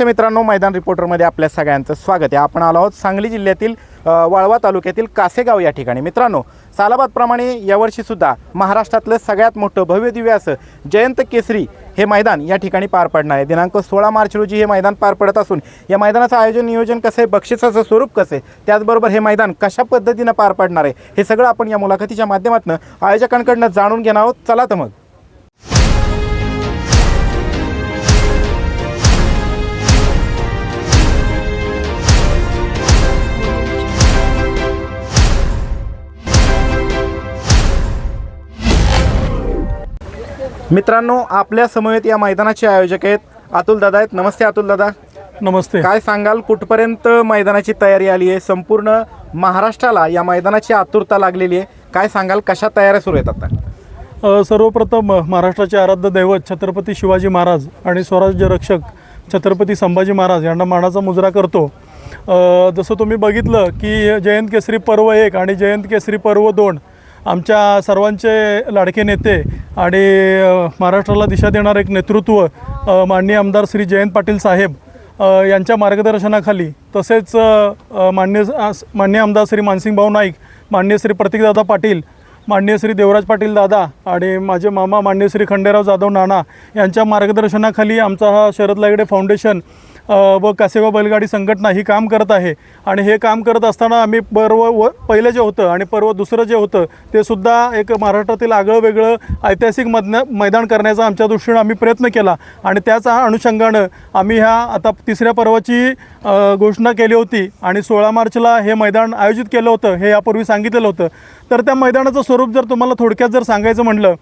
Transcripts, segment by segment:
नमस्ते मित्रांनो मैदान रिपोर्टरमध्ये आपल्या सगळ्यांचं स्वागत आहे. आपण आलो आहोत सांगली जिल्ह्यातील वाळवा तालुक्यातील कासेगाव या ठिकाणी. मित्रांनो सालाबादप्रमाणे यावर्षीसुद्धा महाराष्ट्रातलं सगळ्यात मोठं भव्य दिव्य असं जयंत केसरी हे मैदान या ठिकाणी पार पडणार आहे. दिनांक सोळा मार्च रोजी हे मैदान पार पडत असून या मैदानाचं आयोजन नियोजन कसं आहे बक्षिसाचं स्वरूप कसं आहे त्याचबरोबर हे मैदान कशा पद्धतीनं पार पडणार आहे हे सगळं आपण या मुलाखतीच्या माध्यमातून आयोजकांकडनं जाणून घेणार आहोत. चला तर मग. मित्रांनो आपल्या समवेत या मैदानाचे आयोजक आहेत अतुल दादा आहेत. नमस्ते अतुल दादा. नमस्ते. काय सांगाल कुठपर्यंत मैदानाची तयारी आली आहे? संपूर्ण महाराष्ट्राला या मैदानाची आतुरता लागलेली आहे. काय सांगाल कशा तयाऱ्या सुरू आहेत आता? सर्वप्रथम महाराष्ट्राचे आराध्य दैवत छत्रपती शिवाजी महाराज आणि स्वराज्य रक्षक छत्रपती संभाजी महाराज यांना मानाचा मुजरा करतो. जसं तुम्ही बघितलं की जयंत केसरी पर्व एक आणि जयंत केसरी पर्व दोन आमच्या सर्वांचे लाडके नेते आणि महाराष्ट्राला दिशा देणार एक नेतृत्व माननीय आमदार श्री जयंत पाटील साहेब यांच्या मार्गदर्शनाखाली तसेच मान्य मान्य आमदार श्री मानसिंग भाऊ नाईक मान्य श्री प्रतीकदादा पाटील मान्य श्री देवराज पाटील दादा आणि माझे मामा मान्य श्री खंडेराव जाधव नाना यांच्या मार्गदर्शनाखाली आमचा हा शरद लागडे फाउंडेशन व कासेगाव बैलगाडी संघटना ही काम करत आहे. आणि हे काम करत असताना आम्ही पर्व व पहिलं जे होतं आणि पर्व दुसरं जे होतं ते सुद्धा एक महाराष्ट्रातील आगळं वेगळं ऐतिहासिक मधन मैदान करण्याचा आमच्या दृष्टीनं आम्ही प्रयत्न केला. आणि त्याच अनुषंगानं आम्ही ह्या आता तिसऱ्या पर्वाची घोषणा केली होती. आणि सोळा मार्चला हे मैदान आयोजित केलं होतं हे यापूर्वी सांगितलेलं होतं. तर त्या मैदानाचं स्वरूप जर तुम्हाला थोडक्यात जर सांगायचं म्हटलं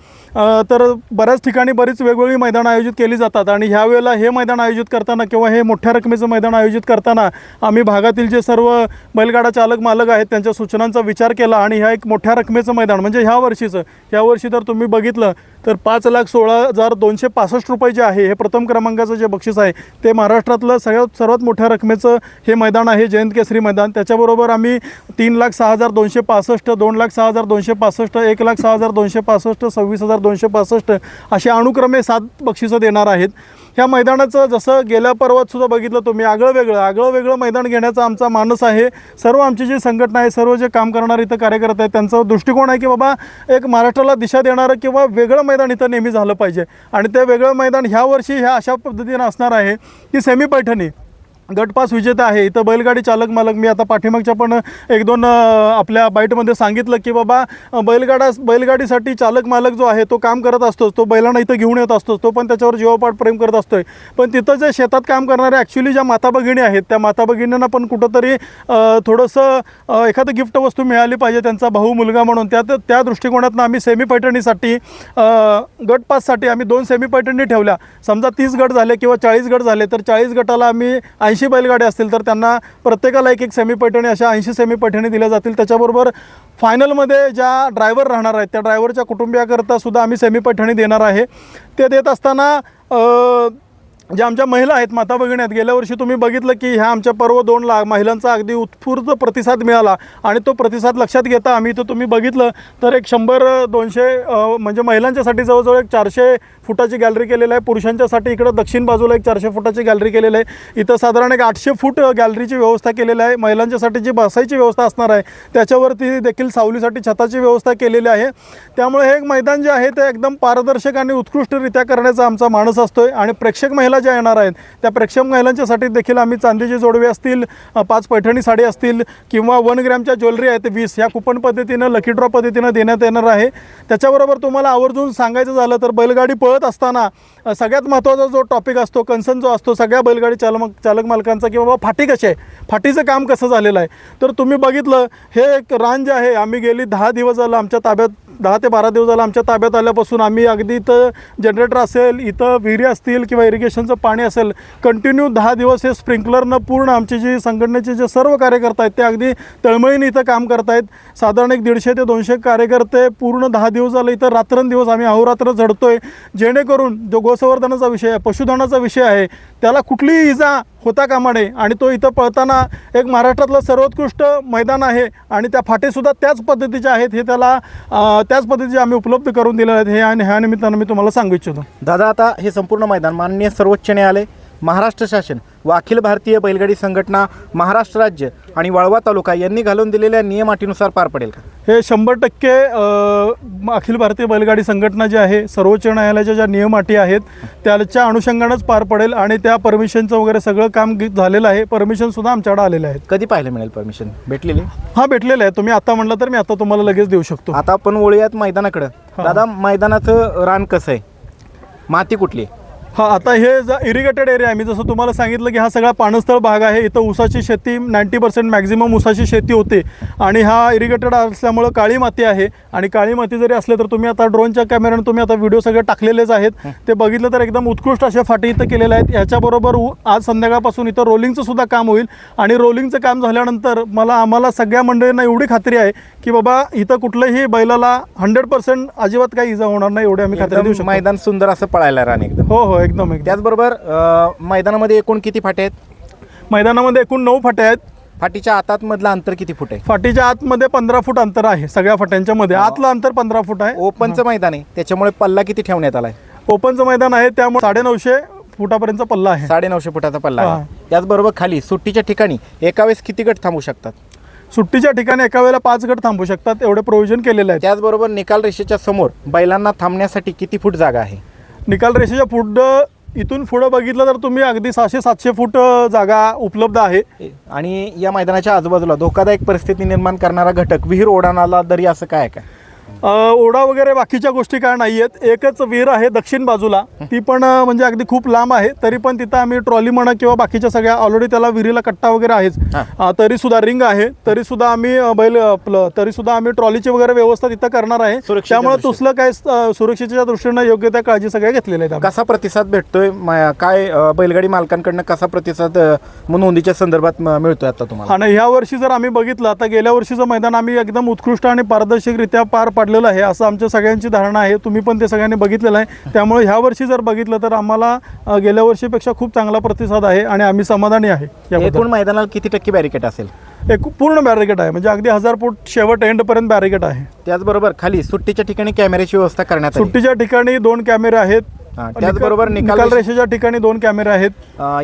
तर बऱ्याच ठिकाणी बरीच वेगवेगळी मैदानं आयोजित केली जातात आणि ह्या वेळेला हे मैदान आयोजित करताना किंवा हे मोठ्या रकमेचं मैदान आयोजित करताना आम्ही भागातील जे सर्व बैलगाडा चालक मालक आहेत त्यांच्या सूचनांचा विचार केला आणि ह्या एक मोठ्या रकमेचं मैदान म्हणजे ह्या वर्षीचं ह्या वर्षी जर तुम्ही बघितलं तर पाच लाख सोळा हजार दोनशे पासष्ट रुपये जे आहे हे प्रथम क्रमांकाचं जे बक्षीस आहे ते महाराष्ट्रातलं सगळ्यात सर्वात मोठ्या रकमेचं हे मैदान आहे जयंत केसरी मैदान. त्याच्याबरोबर आम्ही तीन लाख सहा हजार दोनशे पासष्ट दोन लाख सहा हजार दोनशे पासष्ट एक लाख सहा हजार दोनशे पासष्ट सव्वीस हजार दोनशे पासष्ट असे अनुक्रमे सात बक्षिसं देणार आहेत. ह्या मैदानाचं जसं गेल्या पर्वात सुद्धा बघितलं तुम्ही आगळं वेगळं आगळं वेगळं मैदान घेण्याचा आमचा मानस आहे. सर्व आमची जी संघटना आहे सर्व जे काम करणारे इथं कार्यकर्ते आहेत त्यांचा दृष्टिकोन आहे की बाबा एक महाराष्ट्राला दिशा देणारं किंवा वेगळं मैदान इथं नेहमी झालं पाहिजे. आणि ते वेगळं मैदान ह्या वर्षी ह्या अशा पद्धतीनं असणार आहे की सेमी पैठणी गटपास विजेता आहे. इथं बैलगाडी चालक मालक मी आता पाठीमागच्या पण एक दोन आपल्या बाईटमध्ये सांगितलं की बाबा बैलगाडा बैलगाडीसाठी चालक मालक जो आहे तो काम करत असतोच. तो बैलांना इथं घेऊन येत असतोच. तो पण त्याच्यावर जीवपाठ प्रेम करत असतोय. पण तिथं जे शेतात काम करणाऱ्या ॲक्च्युली ज्या माता भगिनी आहेत त्या माता भगिनींना पण कुठंतरी थोडंसं एखादं गिफ्ट वस्तू मिळाली पाहिजे त्यांचा भाऊ मुलगा म्हणून. त्यात त्या दृष्टिकोनातून आम्ही सेमी पैठणीसाठी गटपाससाठी आम्ही दोन सेमी पैठणी ठेवल्या. समजा तीस गट झाले किंवा चाळीस गट झाले तर चाळीस गटाला आम्ही ऐंशी बैलगाड्या असतील तर त्यांना प्रत्येकाला एक एक सेमी पैठणी अशा ऐंशी सेमी पैठणी दिल्या जातील. त्याच्याबरोबर फायनलमध्ये ज्या ड्रायव्हर राहणार आहेत त्या ड्रायव्हरच्या कुटुंबियाकरता सुद्धा आम्ही सेमी पैठणी देणार आहे. ते देत असताना ज्या आमच्या महिला आहेत माता भगिनी आहेत गेल्या वर्षी तुम्ही बघितलं की ह्या आमच्या पर्व दोन लाख महिलांचा अगदी उत्स्फूर्त प्रतिसाद मिळाला आणि तो प्रतिसाद लक्षात घेता आम्ही तो तुम्ही बघितलं तर एक शंभर दोनशे म्हणजे महिलांच्यासाठी जवळजवळ एक चारशे फुटाची गॅलरी केलेली आहे. पुरुषांच्यासाठी इकडं दक्षिण बाजूला एक चारशे फुटाची गॅलरी केलेली आहे. इथं साधारण एक आठशे फूट गॅलरीची व्यवस्था केलेली आहे. महिलांच्यासाठी जी बसायची व्यवस्था असणार आहे त्याच्यावरती देखील सावलीसाठी छताची व्यवस्था केलेली आहे. त्यामुळे हे एक मैदान जे आहे ते एकदम पारदर्शक आणि उत्कृष्टरित्या करण्याचा आमचा मानस असतोय आणि प्रेक्षक महिला ज्या येणार आहेत. त्या प्रेक्षक महिलांच्यासाठी देखील आम्ही चांदीचे जोडवे असतील पाच पैठणी साडी असतील किंवा वन ग्रॅमच्या ज्वेलरी आहेत वीस ह्या कुपन पद्धतीनं लकी ड्रॉ पद्धतीनं देण्यात येणार आहे. त्याच्याबरोबर तुम्हाला आवर्जून सांगायचं झालं तर बैलगाडी पळत असताना सगळ्यात महत्त्वाचा जो टॉपिक असतो कन्सर्न जो असतो सगळ्या बैलगाडी चालक चालक मालकांचा की बाबा फाटी कशी आहे फाटीचं काम कसं झालेलं आहे? तर तुम्ही बघितलं हे एक रान जे आहे आम्ही गेली दहा दिवस झालं आमच्या ताब्यात दहा ते बारा दिवस झालं आमच्या ताब्यात आल्यापासून आम्ही अगदी इथं जनरेटर असेल इथं विहिरी असतील किंवा इरिगेशनचं पाणी असेल कंटिन्यू दहा दिवस हे स्प्रिंकलरनं पूर्ण आमचे जे संघटनेचे जे सर्व कार्यकर्ता आहेत ते अगदी तळमळीने इथं काम करतायत. साधारण एक दीडशे ते दोनशे कार्यकर्ते पूर्ण दहा दिवस झालं इथं रात्रंदिवस आम्ही अहोरात्र झडतो आहे जेणेकरून जो गोसंवर्धनाचा विषय आहे पशुधनाचा विषय आहे त्याला कुठलीही इजा होता कामा नये आणि तो इथं पळताना एक महाराष्ट्रातलं सर्वोत्कृष्ट मैदान आहे आणि त्या फाटेसुद्धा त्याच पद्धतीचे आहेत हे त्याला त्याच पद्धतीचे आम्ही उपलब्ध करून दिले आहेत. हे आणि ह्या निमित्तानं मी तुम्हाला सांगू इच्छितो. दादा आता हे संपूर्ण मैदान माननीय सर्वोच्च न्यायालय महाराष्ट्र शासन व अखिल भारतीय बैलगाडी संघटना महाराष्ट्र राज्य आणि वाळवा तालुका यांनी घालून दिलेल्या नियम अटीनुसार पार पडेल का? हे शंभर टक्के अखिल भारतीय बैलगाडी संघटना जी आहे सर्वोच्च न्यायालयाच्या ज्या नियम अटी आहेत त्याच्या अनुषंगानंच पार पडेल आणि त्या परमिशनचं वगैरे सगळं काम झालेलं आहे. परमिशनसुद्धा आमच्याकडे आलेले आहेत. कधी पाहायला मिळेल परमिशन भेटलेली? हा भेटलेलं आहे. तुम्ही आता म्हटलं तर मी आता तुम्हाला लगेच देऊ शकतो. आता आपण वळूयात मैदानाकडं. दादा मैदानाचं रान कसं आहे? माती कुठली आहे? हा आता हे ज इरिगेटेड एरिया आहे. मी जसं तुम्हाला सांगितलं की हा सगळा पाणस्थळ भाग आहे. इथं ऊसाची शेती नाईंटी पर्सेंट मॅक्झिमम ऊसाची शेती होते. आणि हा इरिगेटेड असल्यामुळं काळी माती आहे. आणि काळी माती जरी असले तर तुम्ही आता ड्रोनच्या कॅमेऱ्याने तुम्ही आता व्हिडिओ सगळे टाकलेलेच आहेत. ते बघितलं तर एकदम उत्कृष्ट अशा फाटी इथं केलेल्या आहेत. याच्याबरोबर उ- आज संध्याकाळपासून इथं रोलिंगचं सुद्धा काम होईल. आणि रोलिंगचं काम झाल्यानंतर मला आम्हाला सगळ्या मंडळींना एवढी खात्री आहे की बाबा इथं कुठलंही बैलाला हंड्रेड पर्सेंट अजिबात काही इजा होणार नाही एवढी आम्ही खात्री देऊ शकतो. मैदान सुंदर असं पळायला एकदम. हो हो एकदम एकदम. त्याचबरोबर अं, मैदानामध्ये एकूण किती फाटे आहेत? मैदानामध्ये एकूण नऊ फाट्या आहेत. फाटीच्या आतात मधलं अंतर किती फूट आहे? फाटीच्या आतमध्ये पंधरा फूट अंतर आहे सगळ्या फाट्यांच्या मध्ये. आतलं अंतर पंधरा फूट आहे. ओपनचं मैदान आहे. त्याच्यामुळे पल्ला किती ठेवण्यात आलाय? ओपनचं मैदान आहे त्यामुळे साडेनऊशे फुटापर्यंतचा पल्ला आहे. साडे नऊशे फुटाचा पल्ला आहे. त्याचबरोबर खाली सुट्टीच्या ठिकाणी एका वेळेस किती गट थांबू शकतात? सुट्टीच्या ठिकाणी एका वेळेला पाच गट थांबू शकतात एवढे प्रोव्हिजन केलेले आहेत. त्याचबरोबर निकाल रेषेच्या समोर बैलांना थांबण्यासाठी किती फूट जागा आहे? निकाल रेषेच्या पुढं इथून पुढं बघितलं तर तुम्ही अगदी सहाशे सातशे फूट जागा उपलब्ध आहे. आणि या मैदानाच्या आजूबाजूला धोकादायक परिस्थिती निर्माण करणारा घटक विहीर ओढाणाला दरी असं काय काय ओढा वगैरे बाकीच्या गोष्टी काय नाही आहेत एकच विहीर आहे दक्षिण बाजूला. ती पण म्हणजे अगदी खूप लांब आहे. तरी पण तिथं आम्ही ट्रॉली म्हणा किंवा बाकीच्या सगळ्या ऑलरेडी त्याला विहिरीला कट्टा वगैरे आहेच. तरी सुद्धा रिंग आहे. तरी सुद्धा आम्ही बैल आपलं तरी सुद्धा आम्ही ट्रॉलीची वगैरे व्यवस्था तिथं करणार आहे. त्यामुळे. तुसलं काय सुरक्षेच्या दृष्टीनं योग्य त्या काळजी सगळ्या घेतलेल्या आहेत. कसा प्रतिसाद भेटतोय? काय बैलगाडी मालकांकडनं कसा प्रतिसाद नोंदीच्या संदर्भात मिळतोय आता तुम्हाला? आणि ह्या वर्षी जर आम्ही बघितलं आता गेल्या वर्षीचं मैदान आम्ही एकदम उत्कृष्ट आणि पारदर्शकरित्या पार पाडलेलं आहे असं आमच्या सगळ्यांची धारणा आहे. तुम्ही पण ते सगळ्यांनी बघितलेलं आहे. त्यामुळे ह्या वर्षी जर बघितलं तर आम्हाला गेल्या वर्षीपेक्षा खूप चांगला प्रतिसाद आहे आणि आम्ही समाधानी आहे एकूण मैदानाला किती टक्के बॅरिकेड असेल? एक पूर्ण बॅरिकेड आहे. म्हणजे अगदी हजार फूट शेवट एंडपर्यंत बॅरिकेड आहे. त्याचबरोबर खाली सुट्टीच्या ठिकाणी कॅमेऱ्याची व्यवस्था करण्यात सुट्टीच्या ठिकाणी दोन कॅमेरे आहेत. त्याचबरोबर निकाल रेषेच्या ठिकाणी दोन कॅमेरे आहेत.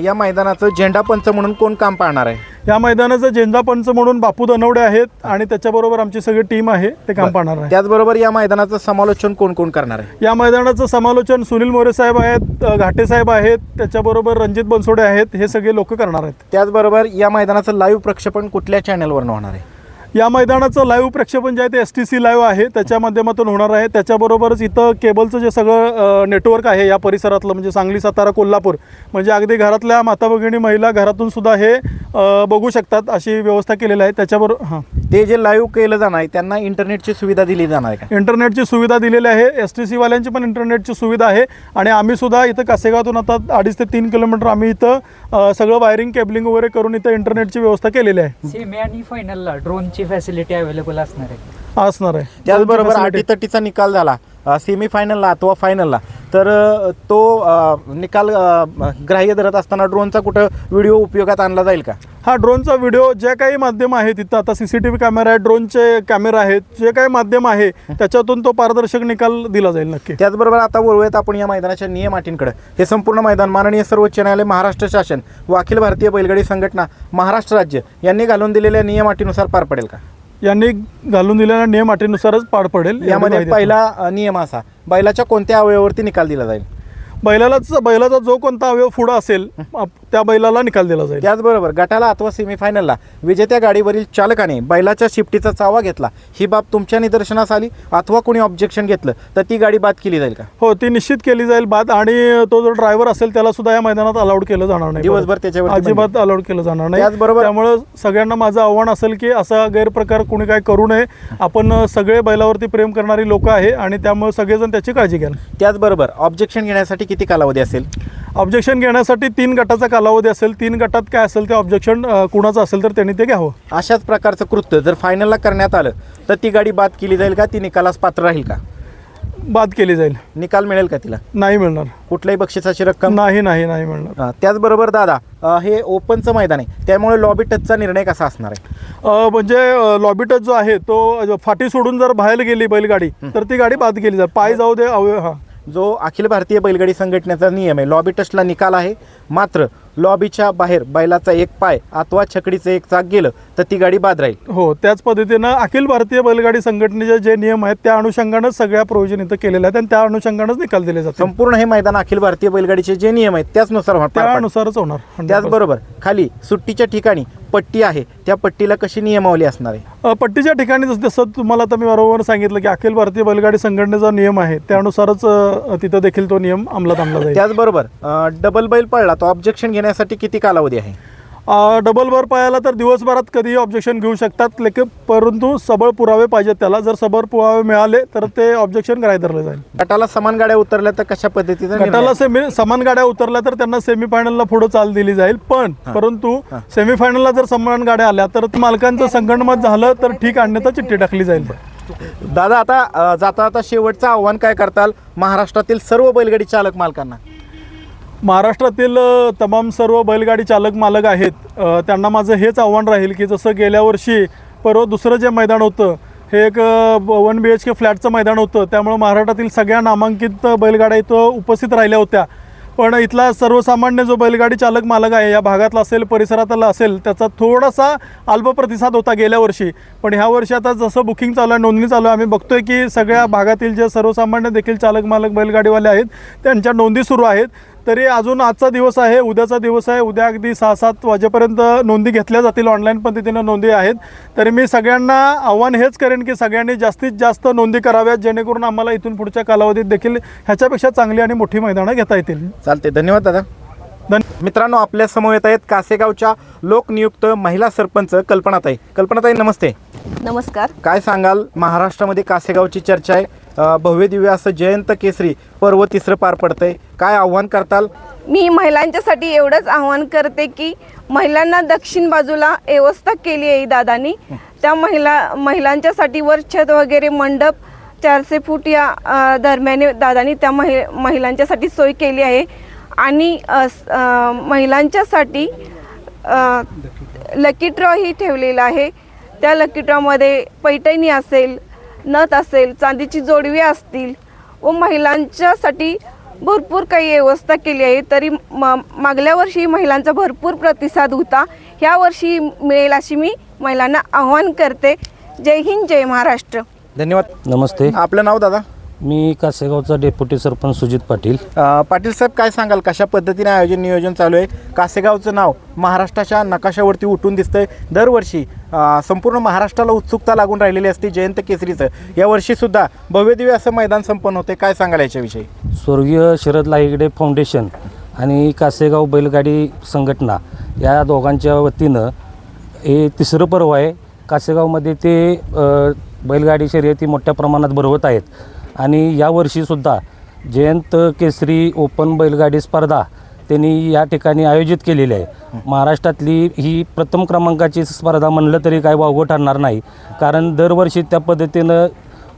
या मैदानाचं झेंडा पंच म्हणून कोण काम पाहणार आहे? या मैदानाचं झेंडा पंच म्हणून बापू दनवडे आहेत आणि त्याच्याबरोबर आमची सगळी टीम आहे ते काम पाहणार आहे. त्याचबरोबर या मैदानाचं समालोचन कोण कोण करणार आहे? या मैदानाचं समालोचन सुनील मोरे साहेब आहेत घाटे साहेब आहेत त्याच्याबरोबर रणजित बनसोडे आहेत हे सगळे लोक करणार आहेत. त्याचबरोबर या मैदानाचं लाईव्ह प्रक्षेपण कुठल्या चॅनलवरनं होणार आहे? या मैदानाचं लाईव्ह प्रक्षेपण जे आहे ते एस टी सी लाईव्ह आहे. त्याच्या माध्यमातून होणार आहे. त्याच्याबरोबरच इथं केबलचं जे सगळं नेटवर्क आहे या परिसरातलं म्हणजे सांगली सातारा कोल्हापूर म्हणजे अगदी घरातल्या माता भगिनी महिला घरातून सुद्धा हे बघू शकतात अशी व्यवस्था केलेली आहे. त्याच्याबरोबर हां. ते जे लाईव्ह केलं जाणार आहे त्यांना इंटरनेटची सुविधा दिली जाणार आहे का? इंटरनेटची सुविधा दिलेली आहे. एस टी सीवाल्यांची पण इंटरनेटची सुविधा आहे. आणि आम्ही सुद्धा इथं कासेगावातून आता अडीच ते तीन किलोमीटर आम्ही इथं सगळं वायरिंग केबलिंग वगैरे करून इथं इंटरनेटची व्यवस्था केलेली आहे. सेमी आणि फायनलला ड्रोनची फॅसिलिटी अवेलेबल असणार आहे असणार आहे त्याचबरोबर. अटीतटीचा निकाल झाला सेमीफायनलला अथवा फायनलला तर तो निकाल ग्राह्य धरत असताना ड्रोनचा कुठं व्हिडिओ उपयोगात आणला जाईल का? हा ड्रोनचा व्हिडिओ जे काही माध्यम आहे तिथं आता C C T V camera आहे ड्रोनचे कॅमेरा आहेत जे काही माध्यम आहे त्याच्यातून तो पारदर्शक निकाल दिला जाईल नक्की. त्याचबरोबर आता वळूयात आपण या मैदानाच्या नियम अटींकडे. हे संपूर्ण मैदान माननीय सर्वोच्च न्यायालय महाराष्ट्र शासन व अखिल भारतीय बैलगाडी संघटना महाराष्ट्र राज्य यांनी घालून दिलेल्या नियम अटीनुसार पार पडेल का? यांनी घालून दिलेल्या नियम अटीनुसारच पार पडेल यामध्ये पहिला नियम असा बैलाच्या कोणत्या अवयवावरती निकाल दिला जाईल? बैलालाच बैलाचा जो कोणता अवयव पुढं असेल त्या बैलाला निकाल दिला जाईल. त्याचबरोबर गटाला अथवा सेमीफायनलला विजेत्या गाडीवरील चालकाने बैलाच्या शिफ्टीचा चावा घेतला. ही बाब तुमच्या निदर्शनास आली? अथवा कोणी ऑब्जेक्शन घेतलं? तर ती गाडी बाद केली जाईल का? हो ती निश्चित केली जाईल बाद आणि तो जो ड्रायव्हर असेल त्याला सुद्धा या मैदानात अलाउड केलं जाणार नाही. दिवसभर त्याच्यावरती अजिबात अलाउड केलं जाणार नाही. त्याचबरोबर- त्यामुळे सगळ्यांना माझं आव्हान असेल की असा गैरप्रकार कोणी काय करू नये. आपण सगळे बैलावरती प्रेम करणारी लोक आहे आणि त्यामुळे सगळेजण त्याची काळजी घ्याल. त्याचबरोबर ऑब्जेक्शन घेण्यासाठी किती कालावधी असेल? ऑब्जेक्शन घेण्यासाठी तीन गटाचा कालावधी असेल तीन गटात काय असेल ते ऑब्जेक्शन कुणाचं असेल तर त्यांनी ते घ्यावं. अशाच प्रकारचं कृत्य जर फायनलला करण्यात आलं तर ती गाडी बाद केली जाईल का? ती निकालास पात्र राहील का? बाद केली जाईल. निकाल मिळेल का तिला? नाही मिळणार. कुठल्याही बक्षिसाची रक्कम? नाही नाही नाही मिळणार. त्याचबरोबर दादा अं, हे ओपनचं मैदान आहे त्यामुळे लॉबी टचचा निर्णय कसा असणार आहे? अ, म्हणजे लॉबी टच जो आहे तो फाटी सोडून जर बाहेर गेली बैलगाडी तर ती गाडी बाद केली जाईल. पाय जाऊ दे अवयव हा. जो अखिल भारतीय बैलगाडी संघटनेचा नियम आहे लॉबी टचला निकाल आहे मात्र लॉबीच्या बाहेर बैलाचा एक पाय अथवा छकडीचं एक चाक गेलं तर ती गाडी बाद राहील हो त्याच पद्धतीनं अखिल भारतीय बैलगाडी संघटनेचे जे नियम आहेत त्या अनुषंगानंच सगळ्या प्रोव्हिजन इथं केलेल्या आहेत आणि त्या अनुषंगानंच निकाल दिले जातात संपूर्ण हे मैदान अखिल भारतीय बैलगाडीचे जे नियम आहेत त्याचनुसार. त्यानुसारच होणार 100%. त्याचबरोबर खाली सुट्टीच्या ठिकाणी पट्टी आहे त्या पट्टीला कशी नियमावली असणार आहे? पट्टीच्या ठिकाणी जसं जसं तुम्हाला आता मी बरोबर सांगितलं की अखिल भारतीय बैलगाडी संघटनेचा नियम आहे त्यानुसारच तिथं देखील तो नियम अंमलात आणला जाईल. त्याचबरोबर डबल बैल पडला तो ऑब्जेक्शन घेण्यासाठी किती कालावधी आहे? डबल वर पायाला तर दिवसभरात कधीही ऑब्जेक्शन घेऊ शकतात. लेकिन परंतु सबळ पुरावे पाहिजेत त्याला. जर सबळ पुरावे मिळाले तर ते ऑब्जेक्शन ग्राह्य धरलं जाईल. गटाला समान गाड्या उतरल्या तर कशा पद्धतीचं निर्णय? गटाला सेमी समान गाड्या उतरल्या तर त्यांना सेमीफायनलला पुढे चाल दिली जाईल. पण परंतु सेमीफायनलला जर समान गाड्या आल्या तर मालकांचं संगणमत झालं तर ठीक अन्यथा चिठ्ठी टाकली जाईल. दादा आता जाता आता शेवटचं आव्हान काय करताल? महाराष्ट्रातील सर्व बैलगाडी चालक मालकांना. महाराष्ट्रातील तमाम सर्व बैलगाडी चालक मालक आहेत. त्यांना माझं हेच आव्हान राहील की जसं गेल्या वर्षी परवा दुसरं जे मैदान होतं हे एक वन बी एच के फ्लॅटचं मैदान होतं. त्यामुळं महाराष्ट्रातील सगळ्या नामांकित बैलगाड्या इथं उपस्थित राहिल्या होत्या. पण इथला सर्वसामान्य जो बैलगाडी चालक मालक आहे या भागातला असेल परिसरातला असेल त्याचा थोडासा अल्प प्रतिसाद होता गेल्या वर्षी. पण ह्या वर्षी आता जसं बुकिंग चालू आहे नोंदणी चालू आहे आम्ही बघतोय की सगळ्या भागातील जे सर्वसामान्य देखील चालक मालक बैलगाडीवाले आहेत त्यांच्या नोंदी सुरू आहेत. तरी अजून आजचा दिवस आहे उद्याचा दिवस आहे. उद्या अगदी सहा सात वाजेपर्यंत नोंदी घेतल्या जातील ऑनलाईन पद्धतीनं नोंदी आहेत. तरी मी सगळ्यांना आव्हान हेच करेन की सगळ्यांनी जास्तीत जास्त नोंदी कराव्यात जेणेकरून आम्हाला इथून पुढच्या कालावधीत देखील ह्याच्यापेक्षा चांगली आणि मोठी मैदानं घेता येतील. चालते धन्यवाद दादा. मित्रांनो आपल्यासमोर येत आहेत कासेगावच्या लोकनियुक्त महिला सरपंच कल्पनाताई. कल्पनाताई नमस्ते. नमस्कार. काय सांगाल? महाराष्ट्रामध्ये कासेगावची चर्चा आहे. भव्य दिव्य असं जयंत केसरी पर्व तिसरं पार पडतंय. काय आव्हान करताल? मी महिलांच्यासाठी एवढंच आवाहन करते की महिलांना दक्षिण बाजूला व्यवस्था केली आहे दादानी. त्या महिला महिलांच्यासाठी वर छत वगैरे मंडप चारशे फूट या दरम्याने दादानी त्या महि महिलांच्यासाठी सोय केली आहे. आणि महिलांच्यासाठी लकी ड्रॉ ही ठेवलेला आहे. त्या लकी ड्रॉमध्ये पैठणी असेल नथ असेल चांदीची जोडवी असतील व महिलांच्यासाठी भरपूर काही व्यवस्था केली आहे. तरी म मागल्या वर्षी महिलांचा भरपूर प्रतिसाद होता. ह्या वर्षी मिळेल अशी मी महिलांना आव्हान करते. जय हिंद जय महाराष्ट्र. धन्यवाद. नमस्ते. आपलं नाव दादा? मी कासेगावचा डेप्युटी सरपंच सुजित पाटील. अं, पाटील साहेब काय सांगाल? कशा पद्धतीने आयोजन नियोजन चालू आहे? कासेगावचं नाव महाराष्ट्राच्या नकाशावरती उठून दिसतंय. दरवर्षी अं, संपूर्ण महाराष्ट्राला उत्सुकता लागून राहिलेली असते जयंत केसरीचं. यावर्षी सुद्धा भव्य दिव्य असं मैदान संपन्न होते. काय सांगाल याच्याविषयी? स्वर्गीय शरद लाहिगडे फाउंडेशन आणि कासेगाव बैलगाडी संघटना या दोघांच्या वतीनं हे तिसरं पर्व आहे. कासेगावमध्ये ते अ, बैलगाडी शर्यती मोठ्या प्रमाणात भरवत आहेत. आणि यावर्षीसुद्धा जयंत केसरी ओपन बैलगाडी स्पर्धा त्यांनी या ठिकाणी आयोजित केलेली आहे. महाराष्ट्रातली ही प्रथम क्रमांकाची स्पर्धा म्हणलं तरी काय वावगं ठरणार नाही. कारण दरवर्षी त्या पद्धतीनं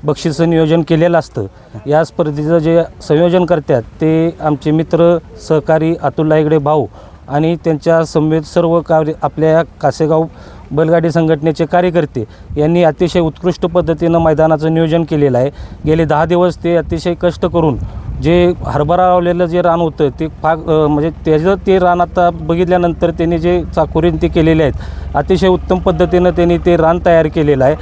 बक्षिसं नियोजन केलेलं असतं. या स्पर्धेचं जे संयोजन करतात ते आमचे मित्र सहकारी अतुल लायगडे भाऊ आणि त्यांच्या समेत सर्व कार्य आपल्या कासेगाव बैलगाडी संघटनेचे कार्यकर्ते यांनी अतिशय उत्कृष्ट पद्धतीनं मैदानाचं नियोजन केलेलं आहे. गेले दहा दिवस ते अतिशय कष्ट करून जे हरभरा लावलेलं जे रान होतं ते फाग म्हणजे त्याचं ते रान आता बघितल्यानंतर त्यांनी जे चाकोरीन ते केलेले आहेत अतिशय उत्तम पद्धतीनं त्यांनी ते रान तयार केलेलं आहे.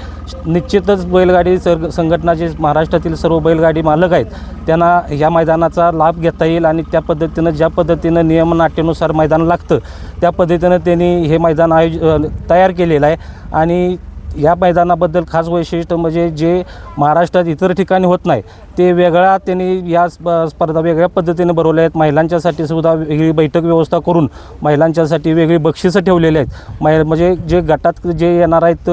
निश्चितच बैलगाडी सर संघटनाचे महाराष्ट्रातील सर्व बैलगाडी मालक आहेत त्यांना ह्या मैदानाचा लाभ घेता येईल आणि त्या पद्धतीनं ज्या पद्धतीनं नियमनाट्यानुसार मैदान लागतं त्या पद्धतीनं त्यांनी हे मैदान आयोज तयार केलेलं आहे. आणि या मैदानाबद्दल खास वैशिष्ट्य म्हणजे जे महाराष्ट्रात इतर ठिकाणी होत नाही ते वेगळा त्यांनी या स्प स्पर्धा वेगळ्या पद्धतीने भरवल्या आहेत. महिलांच्यासाठी सुद्धा वेगळी बैठक व्यवस्था करून महिलांच्यासाठी वेगळी बक्षिसं ठेवलेली आहेत. मै म्हणजे जे गटात जे येणार आहेत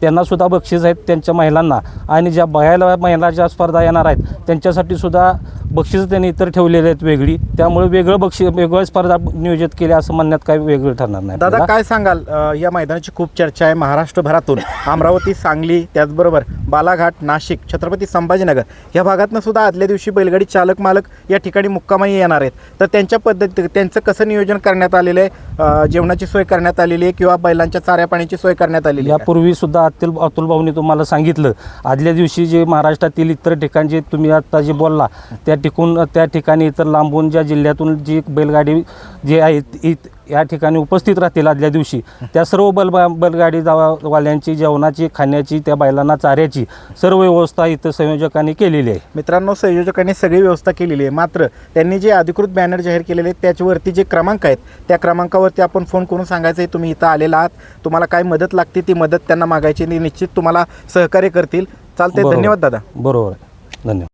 त्यांनासुद्धा बक्षीस आहेत त्यांच्या महिलांना. आणि ज्या बायाला महिला ज्या स्पर्धा येणार आहेत त्यांच्यासाठी सुद्धा बक्षीस त्यांनी इतर ठेवलेले आहेत वेगळी. त्यामुळे वेगळं बक्षीस वेगळं स्पर्धा नियोजित केली असं म्हणण्यात काही वेगळं ठरणार नाही. दादा. काय सांगाल? या मैदानाची खूप चर्चा आहे महाराष्ट्रभरातून. अमरावती सांगली त्याचबरोबर बालाघाट नाशिक छत्रपती संभाजीनगर. या भागातनं सुद्धा आदल्या दिवशी बैलगाडी चालक मालक या ठिकाणी मुक्कामाही येणार आहेत. तर त्यांच्या पद्धती त्यांचं कसं नियोजन करण्यात आलेलं आहे? जेवणाची सोय करण्यात आलेली आहे किंवा बैलांच्या चाऱ्या पाण्याची सोय करण्यात आलेली आहे? यापूर्वी सुद्धा अतुल अतुल भाऊनी तुम्हाला सांगितलं आदल्या दिवशी जे महाराष्ट्रातील इतर ठिकाण जे तुम्ही आता जे बोलला त्या ठिकून त्या ठिकाणी इतर लांबून ज्या जिल्ह्यातून जी बैलगाडी जे आहेत या ठिकाणी उपस्थित राहतील आदल्या दिवशी. त्या सर्व बैल बैलगाडी जावा- वाल्यांची जेवणाची खाण्याची त्या बैलांना चाऱ्याची सर्व व्यवस्था इथं संयोजकांनी केलेली आहे. मित्रांनो संयोजकांनी सगळी व्यवस्था केलेली आहे. मात्र त्यांनी जे अधिकृत बॅनर जाहीर केलेले आहेत त्याच्यावरती जे क्रमांक आहेत त्या क्रमांकावरती आपण फोन करून सांगायचं आहे तुम्ही इथं आलेला आहात. तुम्हाला काय मदत लागते ती मदत त्यांना मागायची. आणि निश्चित तुम्हाला सहकार्य करतील. चालते. धन्यवाद दादा. बरोबर. धन्यवाद.